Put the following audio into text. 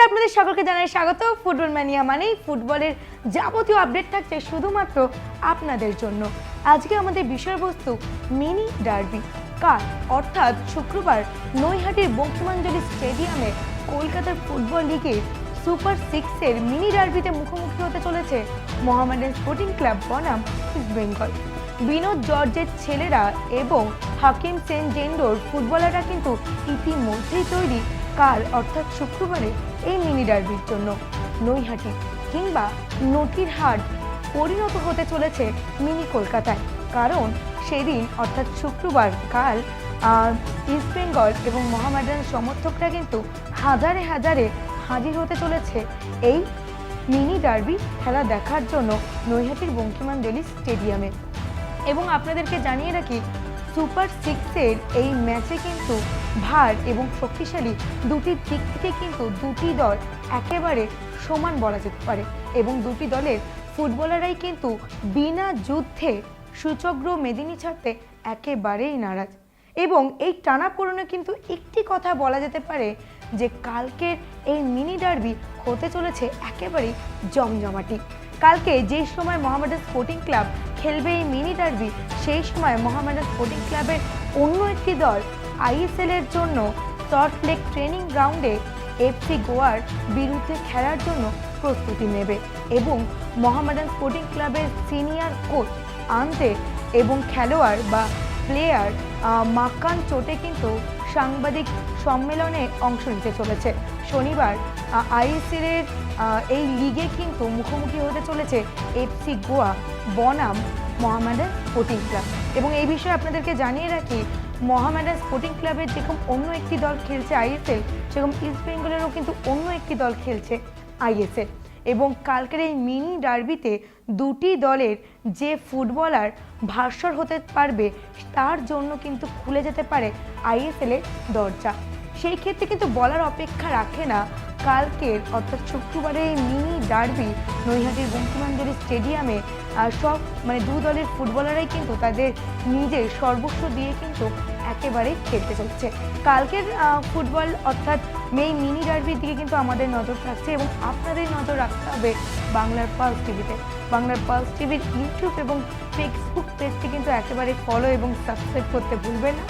সকলকে জানাই স্বাগত। ফুটবল ম্যানিয়া মানেই ফুটবলের যাবতীয় আপডেট থাকছে শুধুমাত্র আপনাদের জন্য। আজকে আমাদের বিষয়বস্তু মিনি ডার্বি কাল, অর্থাৎ শুক্রবার, নৈহাটির বঙ্কিমাঞ্জলি স্টেডিয়ামে কলকাতার ফুটবল লিগের সুপার সিক্সের মিনি ডার্বিতে মুখোমুখি হতে চলেছে মোহামেডান স্পোর্টিং ক্লাব বনাম ইস্ট বেঙ্গল বিনোদ জর্জের ছেলেরা এবং হাকিম সেন জেন্ডোর ফুটবলাররা কিন্তু ইতিমধ্যেই তৈরি কাল অর্থাৎ শুক্রবারে এই মিনি ডার্বির জন্য। নৈহাটি কিংবা নটির হাট পরিণত হতে চলেছে মিনি কলকাতায়। কারণ সেদিন অর্থাৎ শুক্রবার কাল ইস্ট বেঙ্গল এবং মোহামেডান সমর্থকরা কিন্তু হাজারে হাজারে হাজির হতে চলেছে এই মিনি ডার্বি খেলা দেখার জন্য নৈহাটির বঙ্কিমান বঙ্কিমাঞ্জলি স্টেডিয়ামে। এবং আপনাদেরকে জানিয়ে রাখি সুপার সিক্সের এই ম্যাচে কিন্তু ভার এবং শক্তিশালী দুটি দিক থেকে কিন্তু দুটি দল একেবারে সমান বলা যেতে পারে এবং দুটি দলের ফুটবলাররাই কিন্তু বিনা যুদ্ধে সূচগ্র মেদিনী ছাড়তে একেবারেই নারাজ। এবং এই টানাপোড়েনে কিন্তু একটি কথা বলা যেতে পারে যে কালকের এই মিনি ডার্বি হতে চলেছে একেবারেই জমজমাটি। কালকে যে সময় মোহামেডান স্পোর্টিং ক্লাব খেলবে এই মিনি ডার্বি সেই সময় মোহামেডান স্পোর্টিং ক্লাবের অন্য একটি দল আইএসএল এর জন্য সল্ট লেক ট্রেনিং গ্রাউন্ডে এফসি গোয়ার বিরুদ্ধে খেলার জন্য প্রস্তুতি নেবে এবং মোহামেডান স্পোর্টিং ক্লাবের সিনিয়র কোচ আনতে এবং খেলোয়াড় বা প্লেয়ার মাক্কান চোটে কিন্তু সাংবাদিক সম্মেলনে অংশ নিতে চলেছে। শনিবার আইএসএল এর এই লিগে কিন্তু মুখোমুখি হতে চলেছে এফসি গোয়া, বনাম মোহামেডান স্পোর্টিং ক্লাব। এবং এই বিষয়ে আপনাদেরকে জানিয়ে রাখি মোহামেডান স্পোর্টিং ক্লাবের যেরকম অন্য একটি দল খেলছে আইএসএল, সেরকম ইস্ট বেঙ্গলেরও কিন্তু অন্য একটি দল খেলছে আইএসএল। এবং কালকের এই মিনি ডার্বিতে দুটি দলের যে ফুটবলার ভাস্বর হতে পারবে, তার জন্য কিন্তু খুলে যেতে পারে আইএসএলের দরজা। সেই ক্ষেত্রে কিন্তু বলার অপেক্ষা রাখে না কালকের, অর্থাৎ শুক্রবারের মিনি ডার্বি নৈহাটির বঙ্কিমাঞ্জলি স্টেডিয়ামে সব মানে দু দলের ফুটবলাররাই কিন্তু তাদের নিজের সর্বস্ব দিয়ে কিন্তু একেবারেই খেলতে চলছে। কালকের ফুটবল, অর্থাৎ মেই মিনি ডার্বির দিকে কিন্তু আমাদের নজর থাকছে এবং আপনাদের নজর রাখতে হবে বাংলার পালস টিভিতে। বাংলার পালস টিভির ইউটিউব এবং ফেসবুক পেজটি কিন্তু একেবারে ফলো এবং সাবস্ক্রাইব করতে ভুলবেন না।